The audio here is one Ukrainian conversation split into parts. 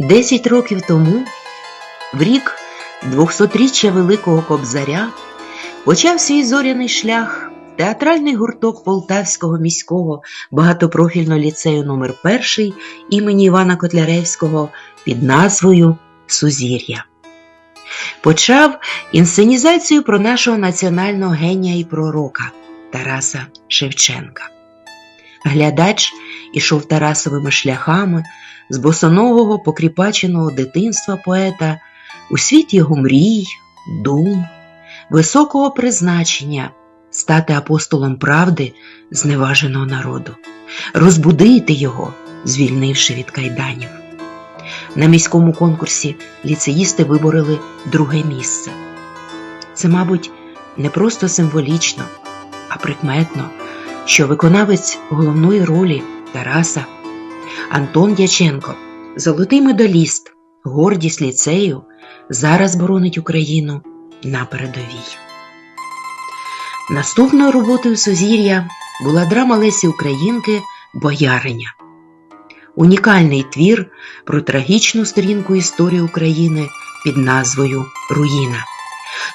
Десять років тому, в рік 200-річчя Великого Кобзаря, почав свій зоряний шлях театральний гурток Полтавського міського багатопрофільного ліцею номер 1 імені Івана Котляревського під назвою Сузір'я. Почав інсценізацію про нашого національного генія і пророка Тараса Шевченка. Глядач ішов Тарасовими шляхами з босоногого покріпаченого дитинства поета у світ його мрій, дум, високого призначення стати апостолом правди зневаженого народу, розбудити його, звільнивши від кайданів. На міському конкурсі ліцеїсти вибороли друге місце. Це, мабуть, не просто символічно, а прикметно, що виконавець головної ролі Тараса Антон Дяченко, золотий медаліст, гордість ліцею, зараз боронить Україну на передовій. Наступною роботою Сузір'я була драма Лесі Українки Бояриня. Унікальний твір про трагічну сторінку історії України під назвою Руїна,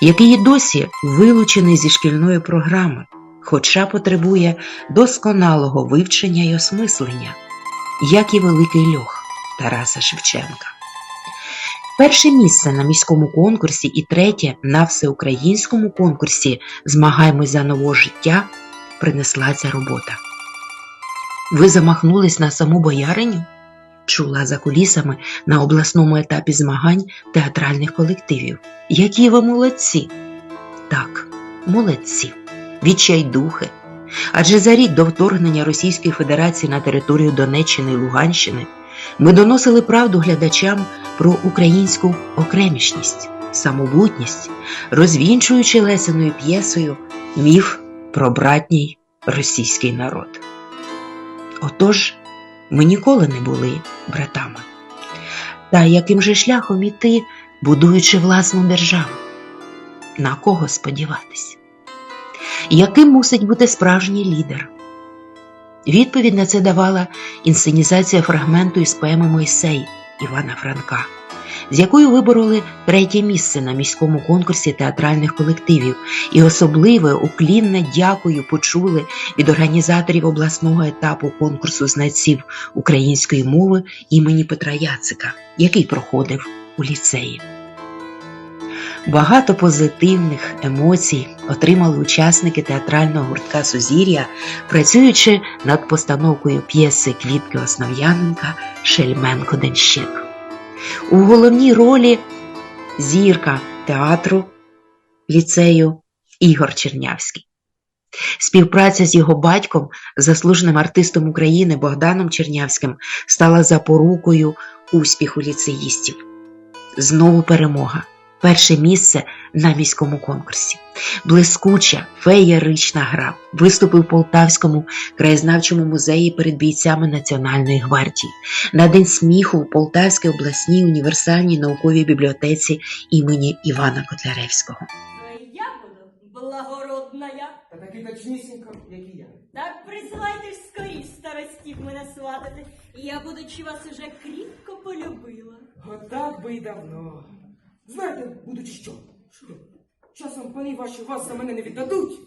який і досі вилучений зі шкільної програми, хоча потребує досконалого вивчення й осмислення, як і великий льох Тараса Шевченка. Перше місце на міському конкурсі і третє на всеукраїнському конкурсі Змагаємось за нове життя принесла ця робота. Ви замахнулись на саму бояриню? Чула за кулісами на обласному етапі змагань театральних колективів. Які ви молодці? Так, молодці, відчайдухи. Адже за рік до вторгнення Російської Федерації на територію Донеччини і Луганщини ми доносили правду глядачам про українську окремішність, самобутність, розвінчуючи лесеною п'єсою міф про братній російський народ. Отож, ми ніколи не були братами. Та яким же шляхом іти, будуючи власну державу? На кого сподіватись? Яким мусить бути справжній лідер? Відповідь на це давала інсценізація фрагменту із поеми Мойсей Івана Франка, з якою вибороли третє місце на міському конкурсі театральних колективів, і особливе уклінне дякую почули від організаторів обласного етапу конкурсу знавців української мови імені Петра Яцика, який проходив у ліцеї. Багато позитивних емоцій отримали учасники театрального гуртка Сузір'я, працюючи над постановкою п'єси Квітки Основ'яненка Шельменко Денщик. У головній ролі зірка театру ліцею Ігор Чернявський. Співпраця з його батьком, заслуженим артистом України Богданом Чернявським, стала запорукою успіху ліцеїстів. Знову перемога перше місце на міському конкурсі. Блискуча, феєрична гра виступив в Полтавському краєзнавчому музеї перед бійцями Національної гвардії на День сміху в Полтавській обласній універсальній науковій бібліотеці імені Івана Котляревського. Я буду благородная. Та таки точнісінько, як і я. Так призивайте скоріш старостів мене сватати. І я, будучи вас уже кріпко полюбила. Отак би й давно. Знаєте, будучи що? Що? Часом пани ваші вас за мене не віддадуть.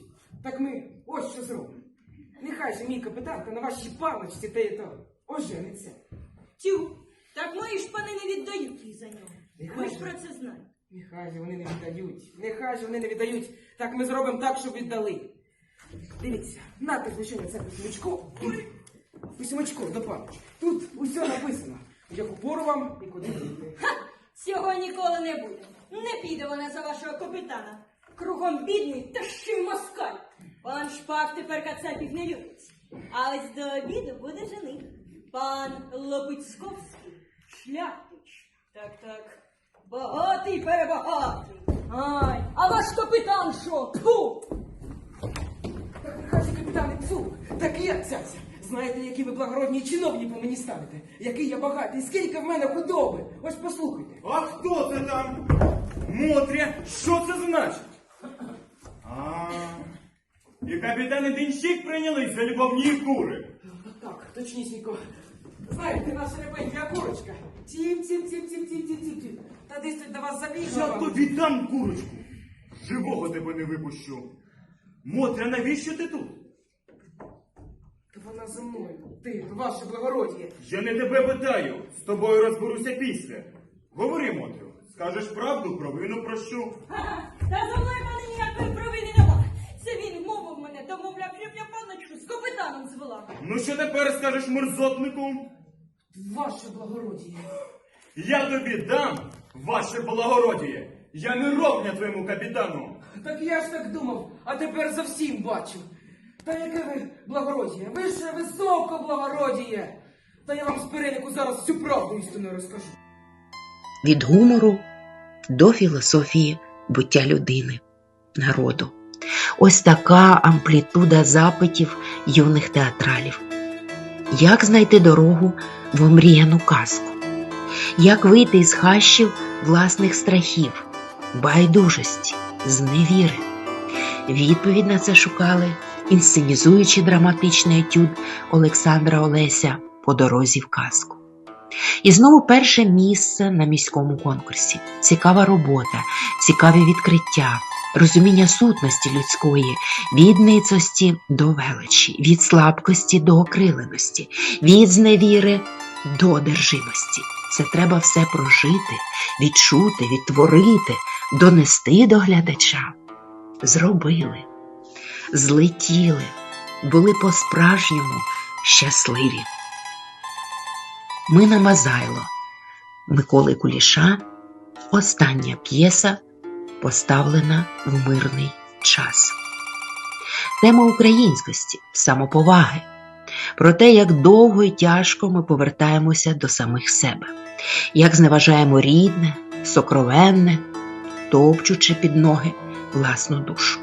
Так ми ось що зробимо. Нехай же мій капітанка на вашій паличці та й то ожениться. Тю, так мої ж пани не віддають їх за нього. Нехай Ви ж же. про це знаєте. Нехай же вони не віддають. Нехай же вони не віддають. Так ми зробимо так, щоб віддали. Дивіться, нате звичайно це письмочко. Письмочко до палички. Тут усе написано. В яку пору вам і куди йти. Цього ніколи не буде. Не піде вона за вашого капітана. Кругом бідний та ще й москаль. Пан Шпак тепер кацапів не любить. А ось до обіду буде жених. Пан Лопицьковський, шляхтич. Так, так. Багатий перебагатий. Ай, а ваш капітан що? Тьфу! Нехай капітан Цук, так я цяця. Знаєте, які ви благородні чиновні по мені ставите? Який я багатий, скільки в мене худоби. Ось послухайте. А хто це там? Мотря, що це значить? А, і капітан і денщик прийнялись за любовні кури. Так, точнісінько. Знаєте, наша репенька курочка Тім, тім, тім, тім, тім, тім, тім, тім. Та десь тут до вас Я забігла. тобі дам курочку. Живого тебе не випущу. Мотря, навіщо ти тут? Та вона за мною. Ти, ваше благородіє. Я не тебе питаю. З тобою розберуся після. Говори, Мотрю. Скажеш правду, провину прощу. Та за мною мене ніякої провини нема. Це він вмовив мене, то мовляв, щоб я панночку з капітаном звела. Ну що тепер скажеш мерзотнику? Ваше благородіє. Я тобі дам, ваше благородіє. Я не ровня твоєму капітану. Так я ж так думав, а тепер зовсім бачу. Та яке ви благородіє? Ви ж високо благородіє. Та я вам з переліку зараз всю правду істину розкажу. від гумору до філософії буття людини, народу. Ось така амплітуда запитів юних театралів. Як знайти дорогу в омріяну казку? Як вийти із хащів власних страхів, байдужості, зневіри? Відповідь на це шукали, інсценізуючи драматичний етюд Олександра Олеся по дорозі в казку. І знову перше місце на міському конкурсі. Цікава робота, цікаві відкриття, розуміння сутності людської, від ницості до величі, від слабкості до окриленості, від зневіри до одержимості. Це треба все прожити, відчути, відтворити, донести до глядача. Зробили, злетіли, були по-справжньому щасливі. Мина Мазайло Миколи Куліша Остання п'єса поставлена в мирний час. Тема українськості, самоповаги, про те, як довго і тяжко ми повертаємося до самих себе, як зневажаємо рідне, сокровенне, топчучи під ноги власну душу.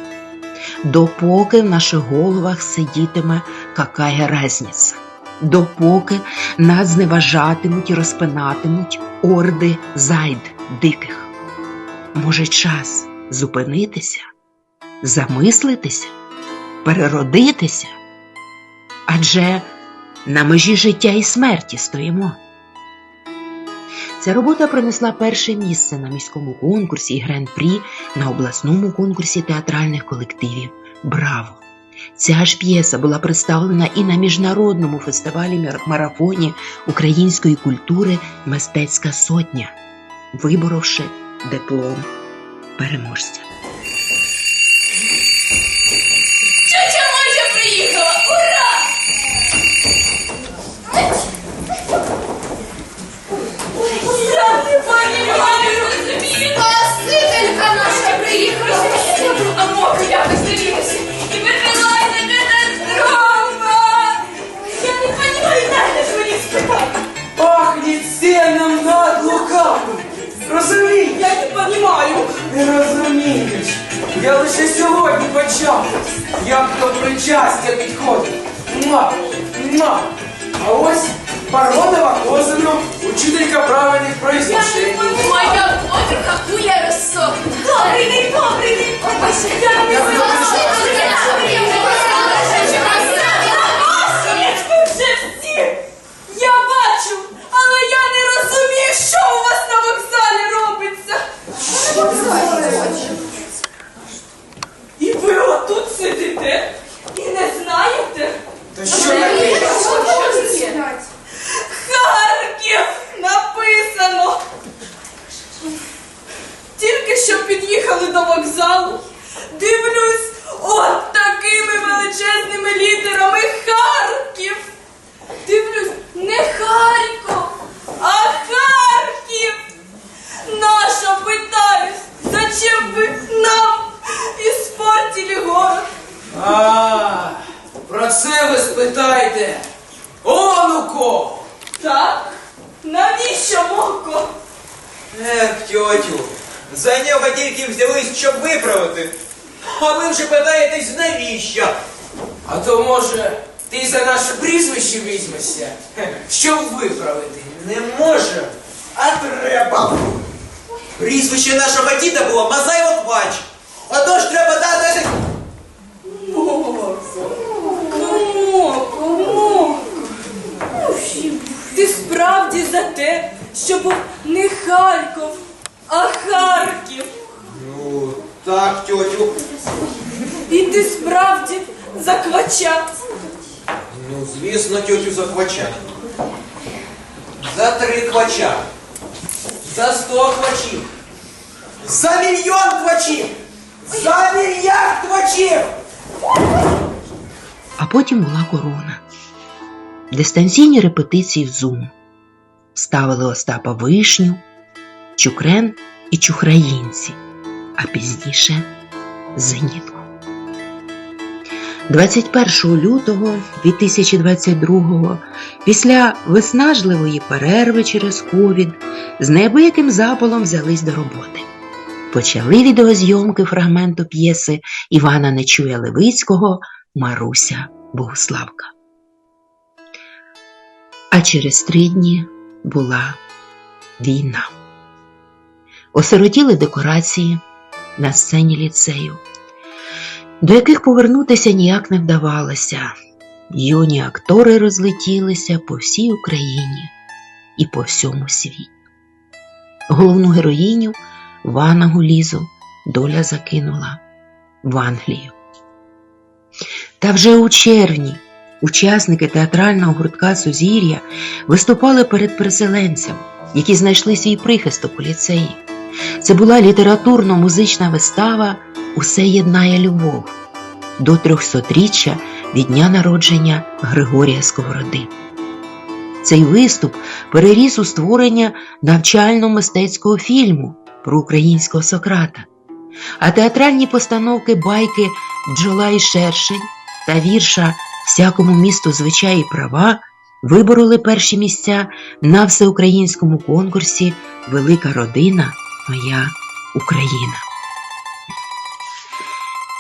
Допоки в наших головах сидітиме какая разниця допоки нас зневажатимуть і розпинатимуть орди зайд диких. Може, час зупинитися, замислитися, переродитися? Адже на межі життя і смерті стоїмо. Ця робота принесла перше місце на міському конкурсі і гран-прі на обласному конкурсі театральних колективів Браво! Ця ж п'єса була представлена і на міжнародному фестивалі мар- марафоні української культури Мистецька сотня, виборовши диплом переможця. А то може ти за наше прізвище візьмешся, щоб виправити. Не може, а треба. Прізвище нашого діда було Мазайло Квач. Отож треба дати. Моко, моко. Ти справді за те, що був не Харків, а Харків. Ну, так, тетю. І ти справді заквачав. Ну, звісно, тетю за квача. За три квача. За сто квачів. За мільйон квачів. За мільярд квачів. А потім була корона. Дистанційні репетиції в Zoom. Ставили Остапа Вишню, Чукрен і Чухраїнці, а пізніше Зенітку. 21 лютого 2022 після виснажливої перерви через ковід з неабияким запалом взялись до роботи. Почали відеозйомки фрагменту п'єси Івана Нечуя Левицького Маруся Богуславка. А через три дні була війна. Осиротіли декорації на сцені ліцею, до яких повернутися ніяк не вдавалося. Юні актори розлетілися по всій Україні і по всьому світі. Головну героїню Вана Гулізу доля закинула в Англію. Та вже у червні учасники театрального гуртка Сузір'я виступали перед переселенцями, які знайшли свій прихисток у ліцеї. Це була літературно-музична вистава Усе єднає любов до 300-річчя від дня народження Григорія Сковороди. Цей виступ переріс у створення навчально-мистецького фільму про українського Сократа, а театральні постановки байки Бджола і Шершень та вірша Всякому місту звичаї права вибороли перші місця на всеукраїнському конкурсі Велика родина Моя Україна.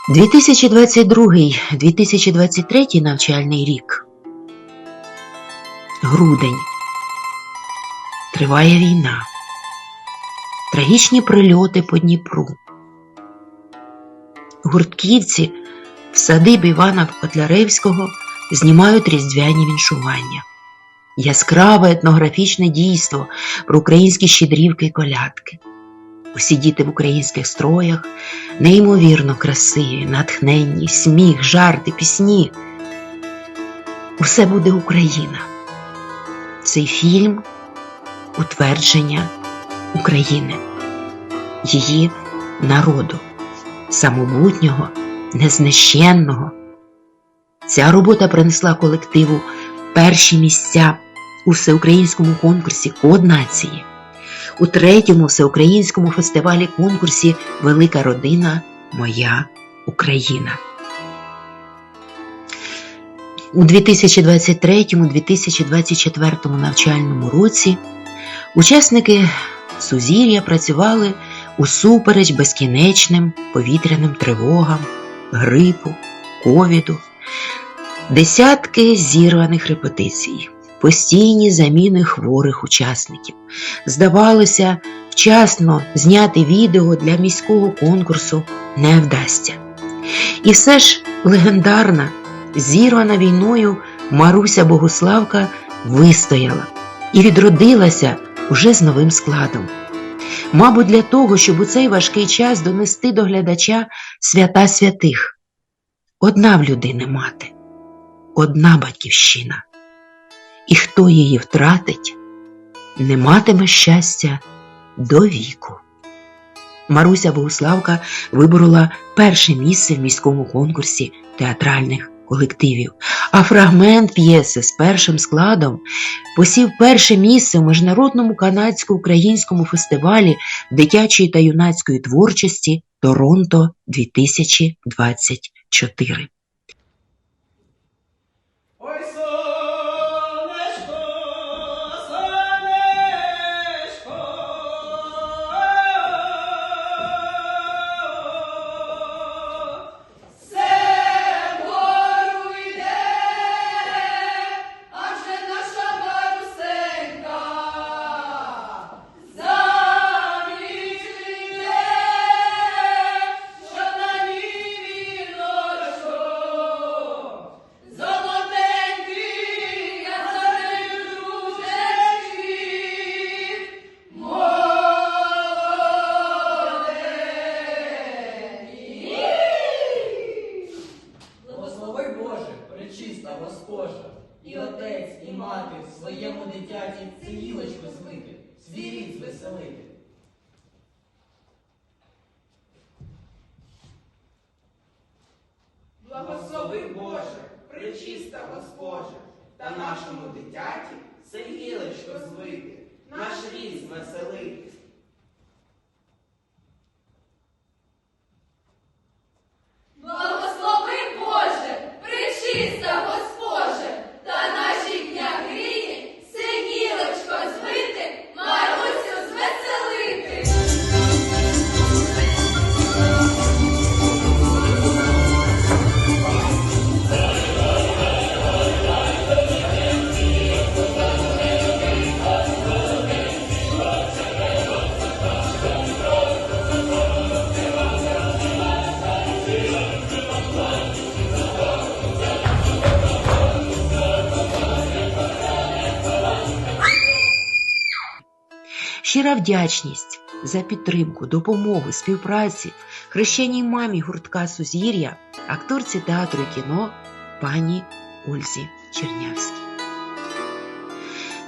2022-2023 навчальний рік. Грудень. Триває війна. Трагічні прильоти по Дніпру. Гуртківці в садибі Івана Котляревського знімають різдвяні віншування. Яскраве етнографічне дійство про українські щедрівки і колядки. Усі діти в українських строях неймовірно красиві, натхненні, сміх, жарти, пісні. Усе буде Україна. Цей фільм утвердження України, її народу, самобутнього, незнищенного. Ця робота принесла колективу перші місця у всеукраїнському конкурсі Код нації, у третьому всеукраїнському фестивалі конкурсі Велика родина. Моя Україна. У 2023-2024 навчальному році учасники Сузір'я працювали усупереч безкінечним повітряним тривогам, грипу, ковіду, десятки зірваних репетицій, постійні заміни хворих учасників. Здавалося, вчасно зняти відео для міського конкурсу не вдасться. І все ж легендарна, зірвана війною Маруся Богуславка вистояла і відродилася уже з новим складом. Мабуть, для того, щоб у цей важкий час донести до глядача свята святих. Одна в людини мати, одна батьківщина. І хто її втратить, не матиме щастя до віку. Маруся Богуславка виборола перше місце в міському конкурсі театральних колективів, а фрагмент п'єси з першим складом посів перше місце в міжнародному канадсько-українському фестивалі дитячої та юнацької творчості Торонто 2024. Щира вдячність за підтримку, допомогу, співпраці хрещеній мамі гуртка Сузір'я, акторці театру і кіно пані Ользі Чернявській.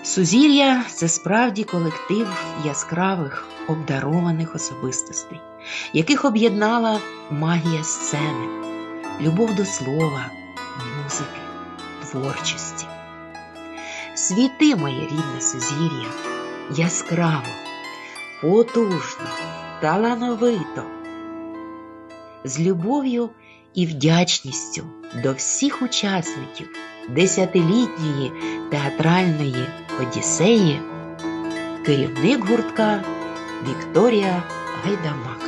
Сузір'я це справді колектив яскравих, обдарованих особистостей, яких об'єднала магія сцени, любов до слова, музики, творчості. Світи, моє рідне Сузір'я, яскраво, потужно, талановито, з любов'ю і вдячністю до всіх учасників десятилітньої театральної Одіссеї, керівник гуртка Вікторія Гайдамака.